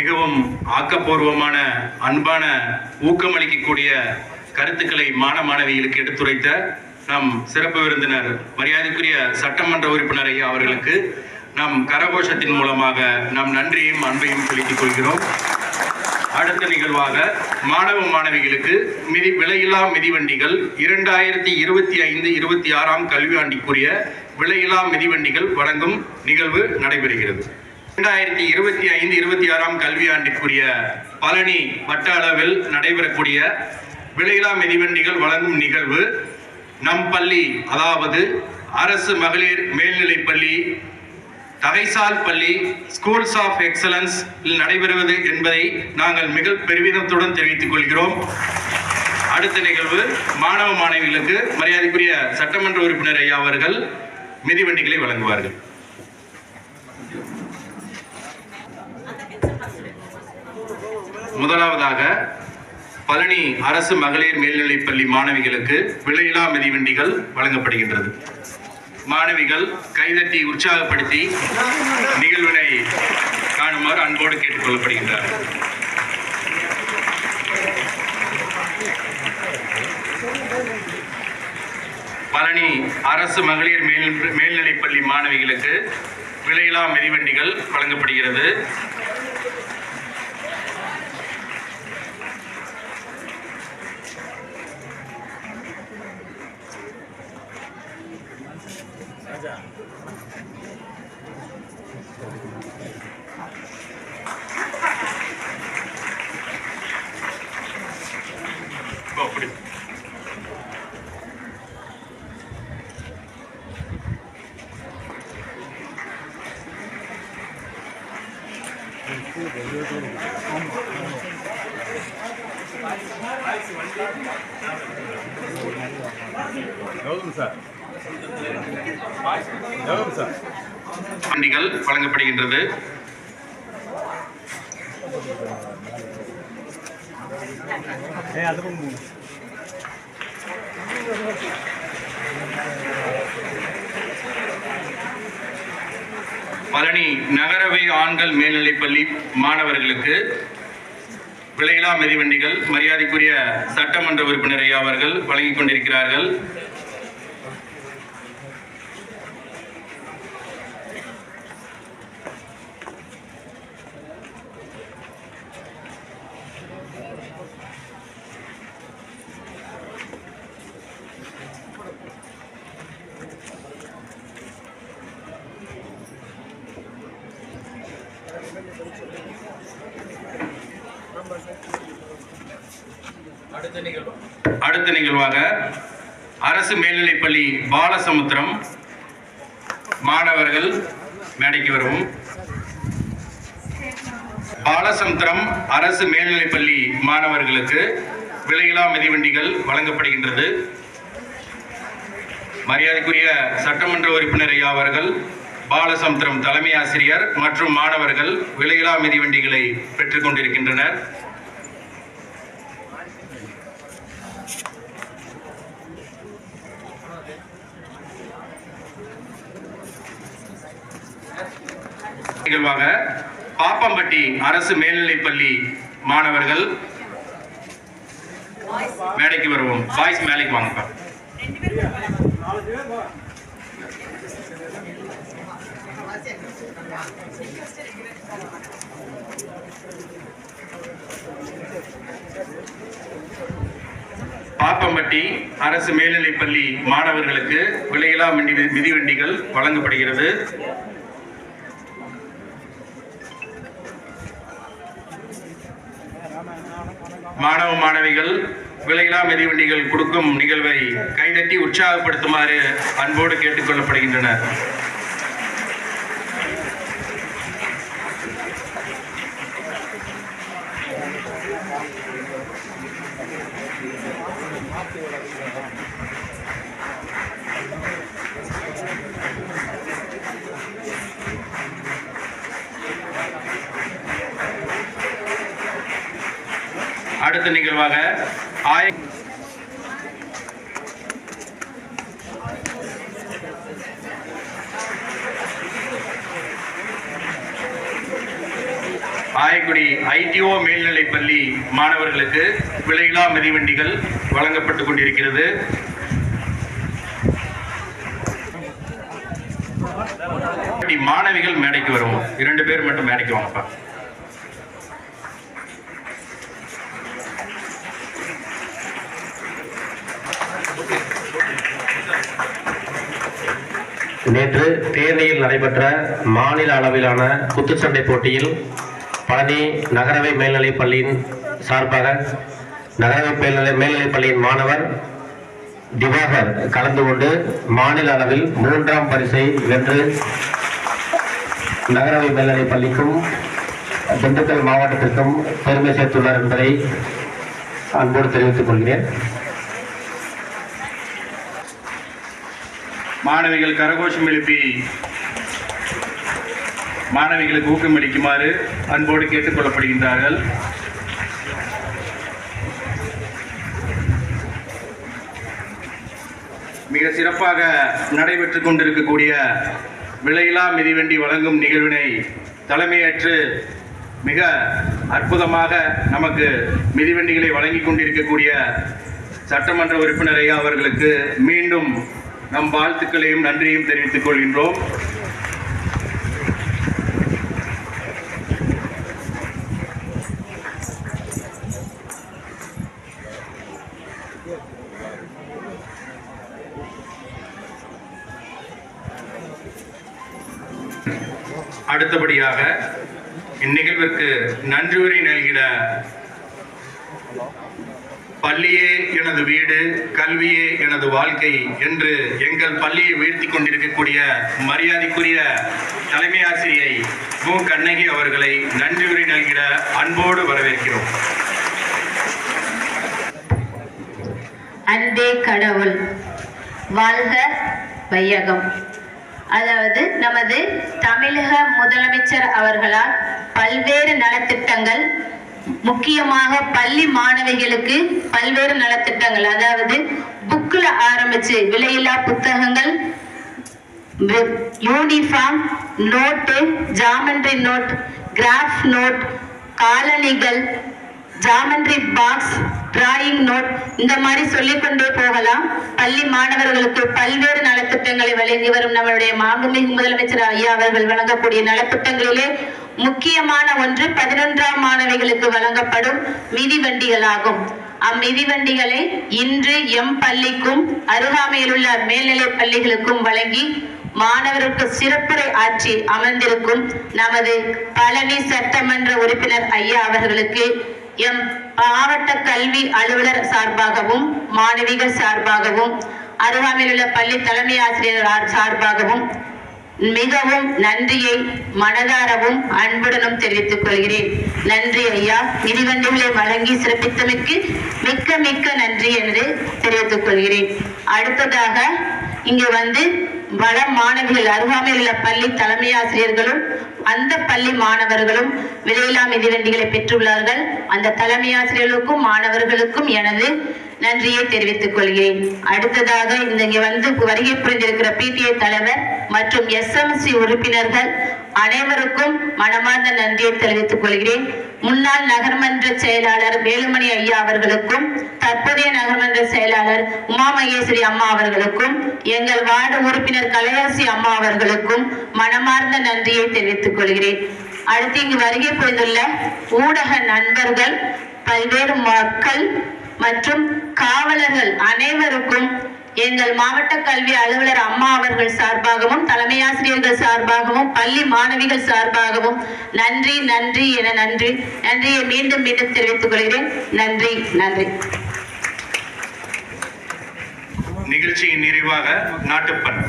மிகவும் ஆக்கப்பூர்வமான அன்பான ஊக்கமளிக்கக்கூடிய கருத்துக்களை மாண மாணவிகளுக்கு எடுத்துரைத்த நம் சிறப்பு விருந்தினர் மரியாதைக்குரிய சட்டமன்ற உறுப்பினர் ஐயா அவர்களுக்கு நம் கரகோஷத்தின் மூலமாக நம் நன்றியும் அன்பையும் செலுத்திக் கொள்கிறோம். அடுத்த நிகழ்வாக மாணவ மாணவிகளுக்கு மிதி விலையில்லா மிதிவண்டிகள் இரண்டாயிரத்தி இருபத்தி ஐந்து இருபத்தி ஆறாம் கல்வியாண்டிக்குரிய விலையில்லா மிதிவண்டிகள் வழங்கும் நிகழ்வு நடைபெறுகிறது இரண்டாயிரத்தி இருபத்தி ஐந்து இருபத்தி ஆறாம் கல்வியாண்டிற்குரிய பழனி வட்ட அளவில் நடைபெறக்கூடிய விலையில்லா மிதிவண்டிகள் வழங்கும் நிகழ்வு நம் பள்ளி அதாவது அரசு மகளிர் மேல்நிலைப் பள்ளி தகைசால் பள்ளி ஸ்கூல்ஸ் ஆஃப் எக்ஸலன்ஸ் நடைபெறுவது என்பதை நாங்கள் மிக பெருமிதத்துடன் தெரிவித்துக் கொள்கிறோம். அடுத்த நிகழ்வு மாணவ மாணவிகளுக்கு மரியாதைக்குரிய சட்டமன்ற உறுப்பினர் ஐயா அவர்கள் மிதிவண்டிகளை வழங்குவார்கள். முதலாவதாக பழனி அரசு மகளிர் மேல்நிலைப்பள்ளி மாணவிகளுக்கு விலையில்லா மிதிவண்டிகள் வழங்கப்படுகின்றது. மாணவிகள் கைதட்டி உற்சாகப்படுத்தி நிகழ்வினை காணுமாறு அன்போடு கேட்டுக்கொள்ளப்படுகின்றார்கள் பழனி அரசு மகளிர் மேல் மேல்நிலைப் பள்ளி மாணவிகளுக்கு விலையில்லா மிதிவண்டிகள் வழங்கப்படுகிறது. வண்டிகள் வழங்கப்படுகின்றது. பழனி நகரவை ஆண்கள் மேல்நிலைப் பள்ளி மாணவர்களுக்கு விலையில்லா மிதிவண்டிகள் மரியாதைக்குரிய சட்டமன்ற உறுப்பினர் ஐயா அவர்கள் வழங்கிக் கொண்டிருக்கிறார்கள். அடுத்த நிகழ்வாக அரசு மேல்நிலைப்பள்ளி பாலசமுத்திரம் மாணவர்கள் மேடைக்கு வரவும். பாலசமுத்திரம் அரசு மேல்நிலைப்பள்ளி மாணவர்களுக்கு விலையில்லா மிதிவண்டிகள் வழங்கப்படுகின்றது. மரியாதைக்குரிய சட்டமன்ற உறுப்பினர் ஐயா அவர்கள் பாலசமுத்திரம் தலைமை ஆசிரியர் மற்றும் மாணவர்கள் விலையில்லா மிதிவண்டிகளை பெற்றுக் கொண்டிருக்கின்றனர். நிகழ்வாக பாப்பம்பட்டி அரசு மேல்நிலைப் பள்ளி மாணவர்கள் மேடைக்கு வருவோம். பாய்ஸ் மேலைக்கு வாங்கப்பா. பாப்பம்பட்டி அரசு மேல்நிலைப்பள்ளி மாணவர்களுக்கு விலையில்லா மிதி மிதிவண்டிகள் வழங்கப்படுகிறது. மாணவ மாணவிகள் விலையில்லா மிதிவண்டிகள் கொடுக்கும் நிகழ்வை கைதட்டி உற்சாகப்படுத்துமாறு அன்போடு கேட்டுக்கொள்ளப்படுகின்றனர். அடுத்த நிகழ்வாக ஆய ஆயக்குடி ஐடிஓ மேல்நிலைப் பள்ளி மாணவர்களுக்கு விலையில்லா மிதிவண்டிகள் வழங்கப்பட்டு கொண்டிருக்கிறது. மாணவிகள் மேடைக்கு வருவோம். இரண்டு பேர் மட்டும் மேடைக்கு வாங்கப்பா. நேற்று தேனியில் நடைபெற்ற மாநில அளவிலான குத்துச்சண்டை போட்டியில் பழனி நகரவை மேல்நிலைப் பள்ளியின் சார்பாக நகரவை மேல்நிலை மேல்நிலைப் பள்ளியின் மாணவர் திவாகர் கலந்து கொண்டு மாநில அளவில் மூன்றாம் பரிசை வென்று நகரவை மேல்நிலைப் பள்ளிக்கும் திண்டுக்கல் மாவட்டத்திற்கும் பெருமை சேர்த்துள்ளார் என்பதை அன்போடு தெரிவித்துக் கொள்கிறேன். மாணவிகள் கரகோஷம் எழுப்பி மாணவிகளுக்கு ஊக்கமளிக்குமாறு அன்போடு கேட்டுக்கொள்ளப்படுகின்றார்கள் மிக சிறப்பாக நடைபெற்றுக் கொண்டிருக்கக்கூடிய விலையில்லா மிதிவண்டி வழங்கும் நிகழ்வினை தலைமையேற்று மிக அற்புதமாக நமக்கு மிதிவண்டிகளை வழங்கி கொண்டிருக்கக்கூடிய சட்டமன்ற உறுப்பினர் ஐயா அவர்களுக்கு மீண்டும் நம் வாழ்த்துக்களையும் நன்றியும் தெரிவித்துக் கொள்கின்றோம். அடுத்தபடியாக இந்நிகழ்விற்கு நன்றியுரை நல்கிட பள்ளியே எனது வீடு கல்வியே எனது வாழ்க்கை என்று எங்கள் பள்ளியை உயர்த்தி கொண்டிருக்கக்கூடிய மரியாதைக்குரிய தலைமை ஆசிரியை மு. கண்ணகி அவர்களை நன்றியுரை நல்கிட அன்போடு வரவேற்கிறோம். அன்பே கடவுள் வாழ்க வையகம். அதாவது நமது தமிழக முதலமைச்சர் அவர்களால் பல்வேறு நலத்திட்டங்கள் முக்கியமாக பள்ளி மாணவிகளுக்கு பல்வேறு நலத்திட்டங்கள். அதாவது புக்கில் ஆரம்பிச்சு விலையில்லா புத்தகங்கள் uniform note geometry note graph note காலணிகள் ஜாமண்ட்ரி பாக்ஸ் டிராயிங் நோட் இந்த மாதிரி சொல்லிக்கொண்டே போகலாம். பள்ளி மாணவர்களுக்கு பல்வேறு நலத்திட்டங்களை வழங்கி வரும் நம்மளுடைய மாண்புமிகு முதலமைச்சர் ஐயா அவர்கள் வழங்கக்கூடிய நலத்திட்டங்களிலே முக்கியமான ஒன்று பதினொன்றாம் மாணவிகளுக்கு வழங்கப்படும் மிதிவண்டிகளாகும். அம்மிதிவண்டிகளை இன்று எம் பள்ளிக்கும் அருகாமையில் உள்ள மேல்நிலை பள்ளிகளுக்கும் வழங்கி மாணவருக்கு சிறப்புரை ஆற்றி அமர்ந்திருக்கும் நமது பழனி சட்டமன்ற உறுப்பினர் ஐயா அவர்களுக்கு எம் மாவட்ட கல்வி அலுவலர் சார்பாகவும் மாணவிகள் சார்பாகவும் அருகாமையில் உள்ள பள்ளி தலைமை ஆசிரியர் சார்பாகவும் மிகவும் நன்றியை மனதாரவும் அன்புடனும் தெரிவித்துக் கொள்கிறேன். நன்றி ஐயா. மிதிவண்டிகளை வழங்கி சிறப்பித்தமைக்கு மிக்க மிக்க நன்றி என்று தெரிவித்துக் கொள்கிறேன். அடுத்ததாக இங்கு வந்து வள மாணவிகள் அருகாமையில் உள்ள பள்ளி தலைமை ஆசிரியர்களும் அந்த பள்ளி மாணவர்களும் விலையில்லா மிதிவண்டிகளை பெற்றுள்ளார்கள். அந்த தலைமை ஆசிரியர்களுக்கும் மாணவர்களுக்கும் எனது நன்றியை தெரிவித்துக் கொள்கிறேன். அடுத்ததாக இந்த இங்க வந்து வருகை புரிந்திருக்கிற பிடிஐ தலைவர் மற்றும் எஸ்எம்சி உறுப்பினர்கள் அனைவருக்கும் மனமார்ந்த நன்றியை தெரிவித்துக் கொள்கிறேன். முன்னாள் நகர்மன்ற செயலாளர் வேலுமணி ஐயா அவர்களுக்கும் தற்போதைய நகர்மன்ற செயலாளர் உமா மகேஸ்வரி அம்மா அவர்களுக்கும் எங்கள் வார்டு உறுப்பினர் கலையாசி அம்மா அவர்களுக்கும் மனமார்ந்த நன்றியை தெரிவித்துக் கொள்கிறேன். அடுத்து இங்கு வருகை புரிந்துள்ள ஊடக நண்பர்கள் பல்வேறு மக்கள் மற்றும் காவலர்கள் அனைவருக்கும் எங்கள் மாவட்ட கல்வி அலுவலர் அம்மா அவர்கள் சார்பாகவும் தலைமை ஆசிரியர்கள் சார்பாகவும் பள்ளி மாணவிகள் சார்பாகவும் நன்றி நன்றி என நன்றி. நன்றியை மீண்டும் மீண்டும் தெரிவித்துக் கொள்கிறேன். நன்றி நன்றி. நிகழ்ச்சியின் நிறைவாக நாட்டுப்பண்